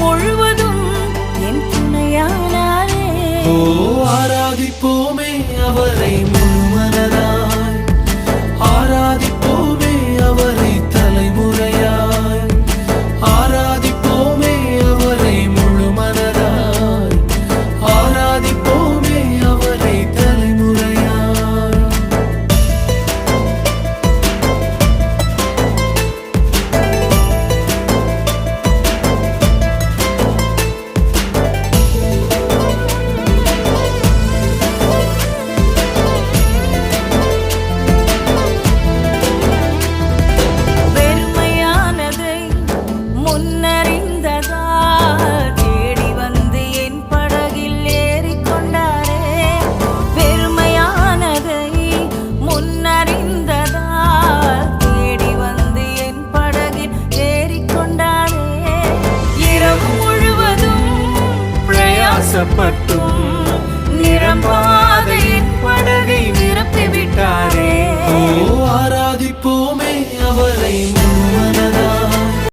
முழுவதும் என் துணையானாரே. ஓ ஆராதிப்போமே அவரை முழுமனதாய் ஆராதிப்போமே அவரை ஆசப்பட்டும் நிரம்பாத என் படகை நிரப்பிவிட்டாரே. ஆராதிப்போமே அவரை முன்வ